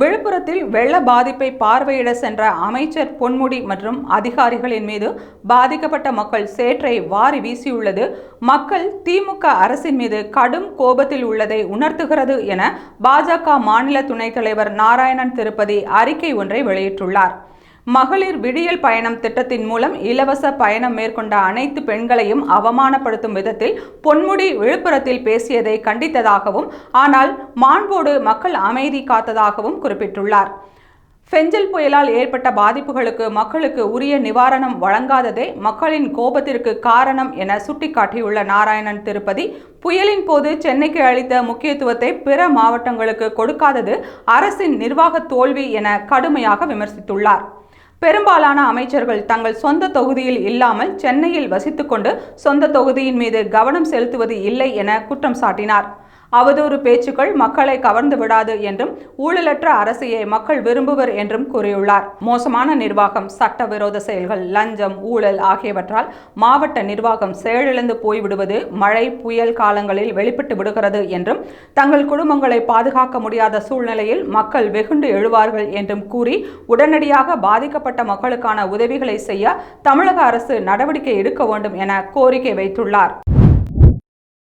விழுப்புரத்தில் வெள்ள பாதிப்பை பார்வையிட சென்ற அமைச்சர் பொன்முடி மற்றும் அதிகாரிகளின் மீது பாதிக்கப்பட்ட மக்கள் சேற்றை வாரி வீசியுள்ளது. மக்கள் திமுக அரசின் மீது கடும் கோபத்தில் உள்ளதை உணர்த்துகிறது என பாஜக மாநில துணைத் தலைவர் நாராயணன் திருப்பதி அறிக்கை ஒன்றை வெளியிட்டுள்ளார். மகளிர் விடியல் பயணம் திட்டத்தின் மூலம் இலவச பயணம் மேற்கொண்ட அனைத்து பெண்களையும் அவமானப்படுத்தும் விதத்தில் பொன்முடி விழுப்புரத்தில் பேசியதை கண்டித்ததாகவும் ஆனால் மாண்போடு மக்கள் அமைதி காத்ததாகவும் குறிப்பிட்டுள்ளார். ஃபெஞ்சல் புயலால் ஏற்பட்ட பாதிப்புகளுக்கு மக்களுக்கு உரிய நிவாரணம் வழங்காததே மக்களின் கோபத்திற்கு காரணம் என சுட்டிக்காட்டியுள்ள நாராயணன் திருப்பதி புயலின் போது சென்னைக்கு அளித்த முக்கியத்துவத்தை பிற மாவட்டங்களுக்கு கொடுக்காதது அரசின் நிர்வாக தோல்வி என கடுமையாக விமர்சித்துள்ளார். பெரும்பாலான அமைச்சர்கள் தங்கள் சொந்த தொகுதியில் இல்லாமல் சென்னையில் வசித்துக்கொண்டு சொந்த தொகுதியின் மீது கவனம் செலுத்துவது இல்லை என குற்றம் சாட்டினார். அவதூறு பேச்சுக்கள் மக்களை கவர்ந்து விடாது என்றும் ஊழலற்ற அரசையே மக்கள் விரும்புவர் என்றும் கூறியுள்ளார். மோசமான நிர்வாகம் சட்டவிரோத செயல்கள் லஞ்சம் ஊழல் ஆகியவற்றால் மாவட்ட நிர்வாகம் செயலிழந்து போய்விடுவது மழை புயல் காலங்களில் வெளிப்பட்டு விடுகிறது என்றும் தங்கள் குடும்பங்களை பாதுகாக்க முடியாத சூழ்நிலையில் மக்கள் வெகுண்டு எழுவார்கள் என்றும் கூறி உடனடியாக பாதிக்கப்பட்ட மக்களுக்கான உதவிகளை செய்ய தமிழக அரசு நடவடிக்கை எடுக்க வேண்டும் என கோரிக்கை வைத்துள்ளார்.